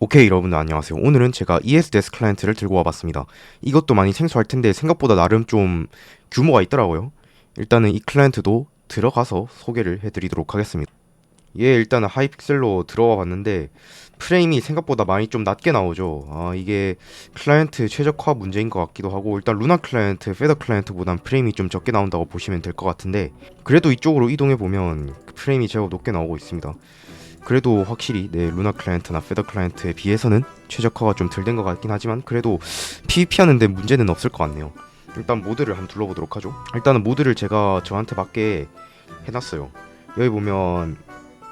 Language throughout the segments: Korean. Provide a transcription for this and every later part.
오케이 여러분들 안녕하세요. 오늘은 제가 ESDS 클라이언트를 들고 와봤습니다. 이것도 많이 생소할 텐데 생각보다 나름 좀 규모가 있더라고요. 일단은 이 클라이언트도 들어가서 소개를 해드리도록 하겠습니다. 얘 일단은 하이픽셀로 들어와 봤는데 프레임이 생각보다 많이 좀 낮게 나오죠. 아 이게 클라이언트 최적화 문제인 것 같기도 하고 일단 루나 클라이언트, 페더 클라이언트보단 프레임이 좀 적게 나온다고 보시면 될 것 같은데 그래도 이쪽으로 이동해 보면 프레임이 제법 높게 나오고 있습니다 그래도 확실히 네 루나 클라이언트나 페더 클라이언트에 비해서는 최적화가 좀 덜 된 것 같긴 하지만 그래도 PVP 하는데 문제는 없을 것 같네요. 일단 모드를 한번 둘러보도록 하죠. 일단은 모드를 제가 저한테 맞게 해놨어요. 여기 보면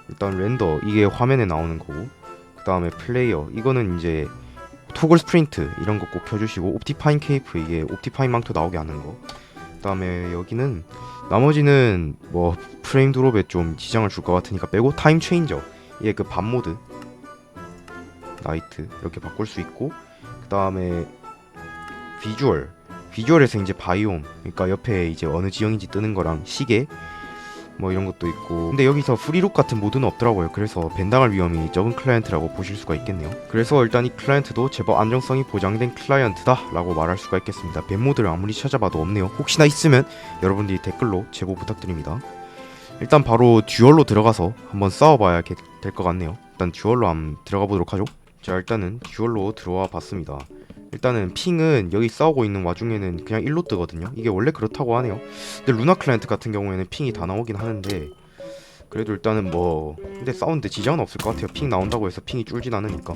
일단 렌더 이게 화면에 나오는 거고 그 다음에 플레이어 이거는 이제 토글 스프린트 이런 거 꼭 켜주시고 옵티파인 케이프 이게 옵티파인 망토 나오게 하는 거. 그 다음에 여기는 나머지는 뭐 프레임 드롭에 좀 지장을 줄 것 같으니까 빼고 타임 체인저 이게 그밤 모드. 나이트. 이렇게 바꿀 수 있고 그 다음에 비주얼 비주얼에서 이제 바이옴. 그러니까 옆에 이제 어느 지형인지 뜨는 거랑 시계. 뭐 이런 것도 있고. 근데 여기서 프리룩 같은 모드는 없더라고요. 그래서 벤당할 위험이 적은 클라이언트라고 보실 수가 있겠네요. 그래서 일단 이 클라이언트도 제법 안정성이 보장된 클라이언트다 라고 말할 수가 있겠습니다. 벤 모드를 아무리 찾아봐도 없네요. 혹시나 있으면 여러분들이 댓글로 제보 부탁드립니다. 일단 바로 듀얼로 들어가서 한번 싸워봐야 될 것 같네요. 일단 듀얼로 한번 들어가 보도록 하죠. 자 일단은 듀얼로 들어와 봤습니다. 일단은 핑은 여기 싸우고 있는 와중에는 그냥 1로 뜨거든요. 이게 원래 그렇다고 하네요. 근데 루나 클라이언트 같은 경우에는 핑이 다 나오긴 하는데 그래도 일단은 뭐 근데 싸우는데 지장은 없을 것 같아요. 핑 나온다고 해서 핑이 줄진 않으니까.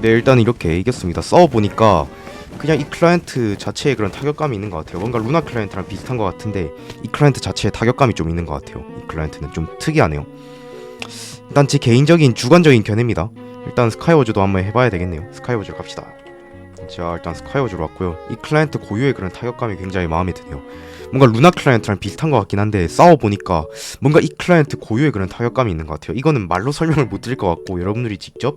네 일단 이렇게 이겼습니다. 싸워보니까 그냥 이 클라이언트 자체에 그런 타격감이 있는 것 같아요. 뭔가 루나 클라이언트랑 비슷한 것 같은데 이 클라이언트 자체에 타격감이 좀 있는 것 같아요. 이 클라이언트는 좀 특이하네요. 일단 제 개인적인 주관적인 견해입니다. 일단 스카이워즈도 한번 해봐야 되겠네요. 스카이워즈로 갑시다 자 일단 스카이워즈로 왔고요 이 클라이언트 고유의 그런 타격감이 굉장히 마음에 드네요 뭔가 루나 클라이언트랑 비슷한 것 같긴 한데 싸워보니까 뭔가 이 클라이언트 고유의 그런 타격감이 있는 것 같아요 이거는 말로 설명을 못 드릴 것 같고 여러분들이 직접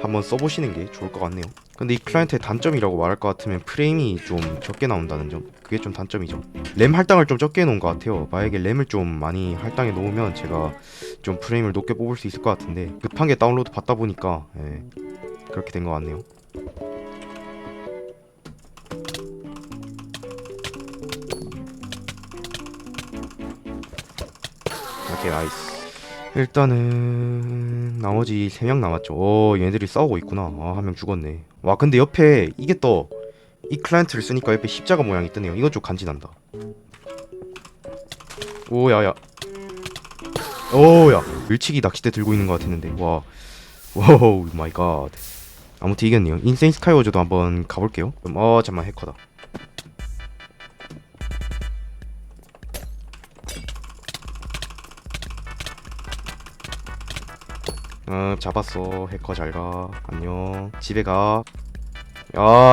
한번 써보시는 게 좋을 것 같네요. 근데 이 클라이언트의 단점이라고 말할 것 같으면 프레임이 좀 적게 나온다는 점 그게 좀 단점이죠. 램 할당을 좀 적게 해놓은 것 같아요. 만약에 램을 좀 많이 할당해 놓으면 제가 좀 프레임을 높게 뽑을 수 있을 것 같은데 급한 게 다운로드 받다 보니까 예, 그렇게 된 것 같네요. 오케이 나이스. 일단은 나머지 3명 남았죠. 오 얘네들이 싸우고 있구나. 아 한 명 죽었네. 와 근데 옆에 이게 또 이 클라이언트를 쓰니까 옆에 십자가 모양이 뜨네요. 이건 좀 간지난다. 오야야. 오야. 밀치기 낚싯대 들고 있는 것 같았는데 와. 와우 마이 갓. 아무튼 이겼네요. 인세인 스카이워즈도 한번 가볼게요. 어 잠만 해커다. 어 잡았어. 해커 잘가. 안녕. 집에 가야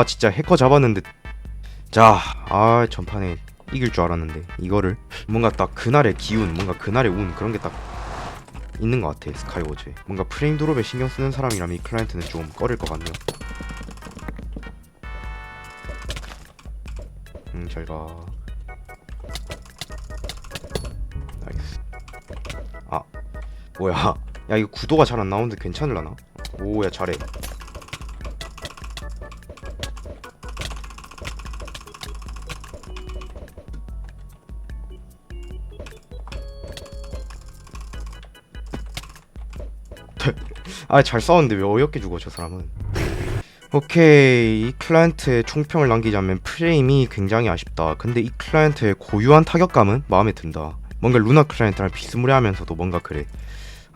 진짜 해커 잡았는데. 자아 전판에 이길 줄 알았는데 이거를. 뭔가 딱 그날의 기운 뭔가 그날의 운 그런 게 딱 있는 것 같아 스카이워즈에. 뭔가 프레임 드롭에 신경 쓰는 사람이라면 이 클라이언트는 좀 꺼릴 것 같네요. 음 잘가. 나이스 아 뭐야 야 이거 구도가 잘 안 나오는데 괜찮을라나? 오야 잘해. 아 잘 싸웠는데 왜 어이없게 죽어 저 사람은? 오케이 이 클라이언트의 총평을 남기자면 프레임이 굉장히 아쉽다. 근데 이 클라이언트의 고유한 타격감은 마음에 든다. 뭔가 루나 클라이언트랑 비스무리하면서도 뭔가 그래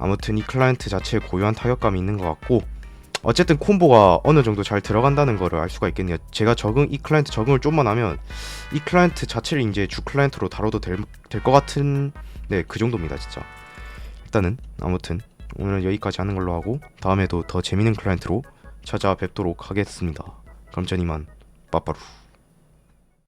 아무튼 이 클라이언트 자체에 고유한 타격감이 있는 것 같고 어쨌든 콤보가 어느 정도 잘 들어간다는 거를 알 수가 있겠네요. 제가 적응 이 클라이언트 적응을 좀만 하면 이 클라이언트 자체를 이제 주 클라이언트로 다뤄도 될것 같은 네 그 정도입니다 진짜. 일단은 아무튼 오늘은 여기까지 하는 걸로 하고 다음에도 더 재밌는 클라이언트로 찾아뵙도록 하겠습니다. 그럼 전 이만 빠빠루.